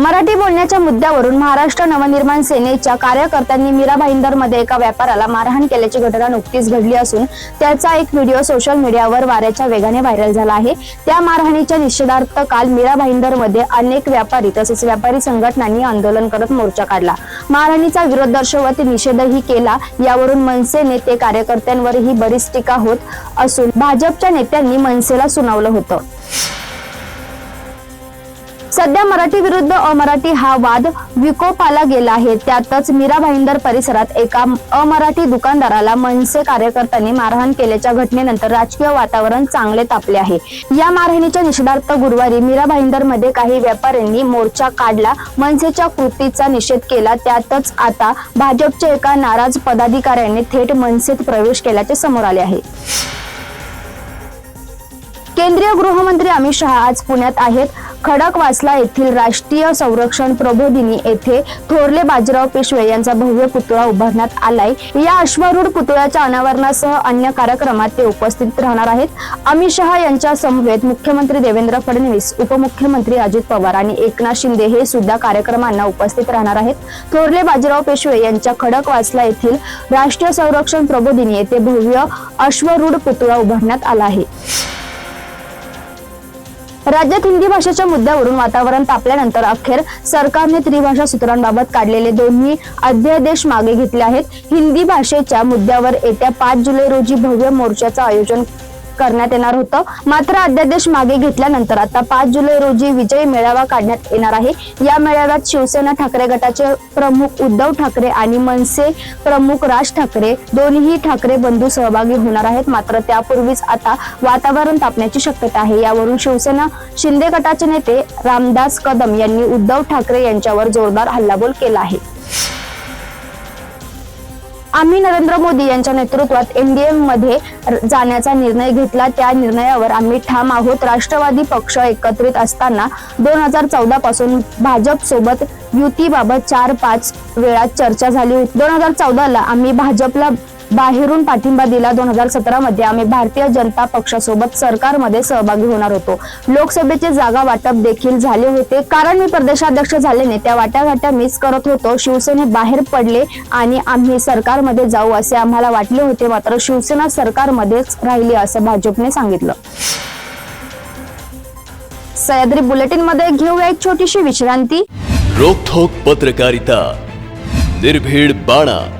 मराठी बोलण्याच्या मुद्द्यावरून महाराष्ट्र नवनिर्माण सेनेच्या कार्यकर्त्यांनी मीरा भाईंदरमध्ये एका व्यापाराला मारहाण केल्याची घटना नुकतीच घडली असून त्याचा एक व्हिडिओ सोशल मीडियावर वाऱ्याच्या वेगाने व्हायरल झाला आहे. त्या मारहाणीच्या निषेधार्थ काल मीरा भाईंदरमध्ये अनेक व्यापारी तसेच व्यापारी संघटनांनी आंदोलन करत मोर्चा काढला. मारहाणीचा विरोध दर्शवत निषेधही केला. यावरून मनसे नेते कार्यकर्त्यांवरही बरीच टीका होत असून भाजपच्या नेत्यांनी मनसेला सुनावलं होतं. सध्या मराठी विरुद्ध अमराठी हा वाद विकोपाला गेला आहे. त्यातच मीरा भाईंदर परिसरात एका अमराठी दुकानदाराला मनसे कार्यकर्त्यांनी मारहाण केल्याच्या घटनेनंतर राजकीय वातावरण चांगले तापले आहे. या मारहाणीच्या निषेधार्थ गुरुवारी मीरा भाईंदरमध्ये काही व्यापाऱ्यांनी मोर्चा काढला मनसेच्या कृतीचा निषेध केला. त्यातच आता भाजपच्या एका नाराज पदाधिकाऱ्यांनी थेट मनसेत प्रवेश केल्याचे समोर आले आहे. केंद्रीय गृहमंत्री अमित शहा आज पुण्यात आहेत. खडकवासला येथील राष्ट्रीय संरक्षण प्रबोधिनी येथे थोरले बाजीराव पेशवे यांचा भव्य पुतळा उभारण्यात आलाय. या अश्वारूढ पुतळ्याच्या अनावरणासह अन्य कार्यक्रमात ते उपस्थित राहणार आहेत. अमित शहा यांच्या समवेत मुख्यमंत्री देवेंद्र फडणवीस उपमुख्यमंत्री अजित पवार आणि एकनाथ शिंदे हे सुद्धा कार्यक्रमांना उपस्थित राहणार आहेत. थोरले बाजीराव पेशवे यांच्या खडकवासला येथील राष्ट्रीय संरक्षण प्रबोधिनी येथे भव्य अश्वरूढ पुतळा उभारण्यात आला आहे. राज्यात हिंदी भाषेच्या मुद्द्यावरून वातावरण तापल्यानंतर अखेर सरकारने त्रिभाषा सूत्रांबाबत काढलेले दोन्ही अध्यादेश मागे घेतले आहेत. हिंदी भाषेच्या मुद्द्यावर येत्या पाच जुलै रोजी भव्य मोर्चाचं आयोजन करण्यात येणार होतं. मात्र अध्यादेश मागे घेतल्यानंतर आता पाच जुलै रोजी विजय मेळावा काढण्यात येणार आहे. या मेळाव्यात शिवसेना ठाकरे गटाचे प्रमुख उद्धव ठाकरे आणि मनसे प्रमुख राज ठाकरे दोन्ही ठाकरे बंधू सहभागी होणार आहेत. मात्र त्यापूर्वीच आता वातावरण तापण्याची शक्यता आहे. यावरून शिवसेना शिंदे गटाचे नेते रामदास कदम यांनी उद्धव ठाकरे यांच्यावर जोरदार हल्लाबोल केला आहे. आम्ही नरेंद्र मोदी यांच्या नेतृत्वात एनडीए मध्ये जाण्याचा निर्णय घेतला. त्या निर्णयावर आम्ही ठाम आहोत. राष्ट्रवादी पक्ष एकत्रित असताना दोन हजार चौदा पासून भाजप सोबत युतीबाबत चार पाच वेळा चर्चा झाली. होती दोन हजार चौदाला आम्ही भाजपला बाहेरून पाठिंबा दिला दोन हजार सतरा मध्ये आम्ही भारतीय जनता पक्षासोबत सरकारमध्ये सहभागी होणार होतो. लोकसभेचे जागा वाटप देखील झाले होते. कारण मी प्रदेशाध्यक्ष झाल्याने त्या वाटाघाट्या मिस करत होतो. शिवसेने बाहेर पडले आणि आम्ही सरकारमध्ये जाऊ असे आम्हाला वाटले होते. मात्र शिवसेना सरकारमध्येच राहिली असं भाजपने सांगितलं. सह्याद्री बुलेटिनमध्ये घेऊया एक छोटीशी विश्रांती. रोखोक पत्रकारिता. निर्भीड बाणा.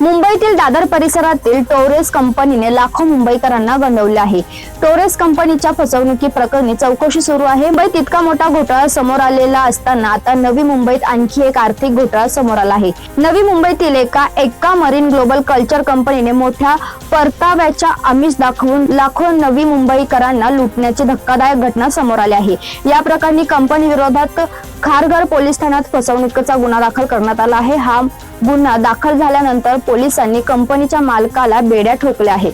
मुंबईतील दादर परिसरातील टोरेस कंपनीने लाखो मुंबईकरांना गंडवले आहे. टोरेस कंपनीच्या फसवणुकी प्रकरणी चौकशी सुरू आहे. मुंबईत इतका मोठा घोटाळा समोर आलेला असताना आता नवी मुंबईत आणखी एक आर्थिक घोटाळा समोर आला आहे. नवी मुंबईतील एका एक्का मरीन ग्लोबल कल्चर कंपनीने मोठ्या परताव्याच्या आमिष दाखवून लाखो नवी मुंबईकरांना लुटण्याची धक्कादायक घटना समोर आली आहे. या प्रकरणी कंपनी विरोधात खारघर पोलीस ठाण्यात फसवणुकीचा गुन्हा दाखल करण्यात आला आहे. हा गुन्हा दाखल झाल्यानंतर पोलिसांनी कंपनीच्या मालकाला बेड्या ठोकल्या आहेत.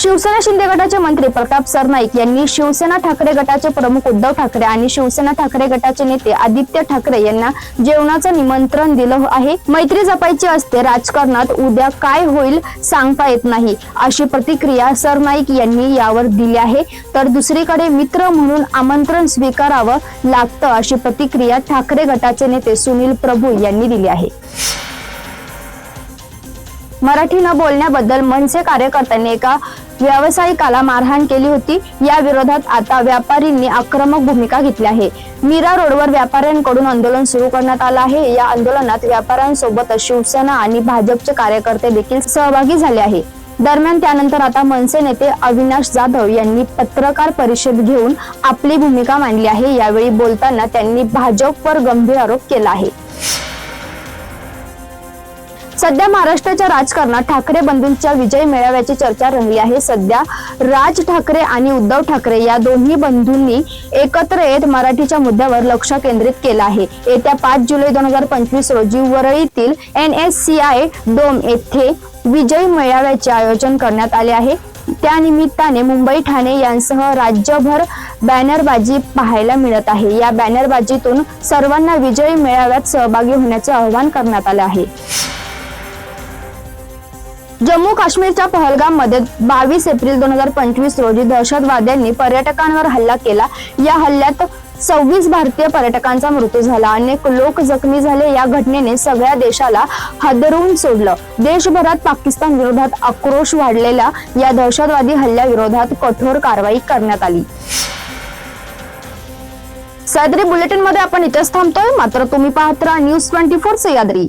शिवसेना शिंदे गटाचे मंत्री प्रताप सरनाईक यांनी शिवसेना ठाकरे गटाचे प्रमुख उद्धव ठाकरे आणि शिवसेना ठाकरे गटाचे नेते आदित्य ठाकरे यांना जेवणाचं निमंत्रण दिलं आहे. मैत्री जपायची असते राजकारणात उद्या काय होईल सांगता येत नाही. अशी प्रतिक्रिया सरनाईक यांनी यावर दिली आहे. तर दुसरीकडे मित्र म्हणून आमंत्रण स्वीकारावं लागतं अशी प्रतिक्रिया ठाकरे गटाचे नेते सुनील प्रभू यांनी दिली आहे. मराठी न बोलण्याबद्दल मनसे कार्यकर्त्यांनी एका व्यावसायिकाला मारहाण केली होती. या विरोधात आता व्यापारींनी आक्रमक भूमिका घेतली आहे. मीरा रोडवर व्यापाऱ्यांकडून आंदोलन सुरू करण्यात आलं आहे. या आंदोलनात व्यापाऱ्यांसोबत शिवसेना आणि भाजपचे कार्यकर्ते देखील सहभागी झाले आहे. दरम्यान त्यानंतर आता मनसे नेते अविनाश जाधव यांनी पत्रकार परिषद घेऊन आपली भूमिका मांडली आहे. यावेळी बोलताना त्यांनी भाजपवर गंभीर आरोप केला आहे. सध्या महाराष्ट्राच्या राजकारणात ठाकरे बंधूंच्या विजय मेळाव्याची चर्चा रंगली आहे. सध्या राज ठाकरे आणि उद्धव ठाकरे या दोन्ही बंधूंनी एकत्र येत मराठीच्या मुद्द्यावर लक्ष केंद्रित केलं आहे. येत्या पाच जुलै दोन हजार पंचवीस रोजी वरळीतील N S C I dome येथे विजय मेळाव्याचे आयोजन करण्यात आले आहे. त्या निमित्ताने मुंबई ठाणे यांसह राज्यभर बॅनरबाजी पाहायला मिळत आहे. या बॅनरबाजीतून सर्वांना विजयी मेळाव्यात सहभागी होण्याचे आवाहन करण्यात आले आहे. जम्मू काश्मीरच्या पहलगाममध्ये बावीस एप्रिल दोन हजार पंचवीस रोजी दहशतवाद्यांनी पर्यटकांवर हल्ला केला. या हल्ल्यात सव्वीस भारतीय पर्यटकांचा मृत्यू झाला. अनेक लोक जखमी झाले. या घटनेने सगळ्या देशाला हादरवून सोडलं. देशभरात पाकिस्तान विरोधात आक्रोश वाढलेल्या या दहशतवादी हल्ल्याविरोधात कठोर कारवाई करण्यात आली. सह्याद्री बुलेटिनमध्ये आपण इथेच थांबतोय. मात्र तुम्ही पाहत राहा न्यूज ट्वेंटी फोर सह्याद्री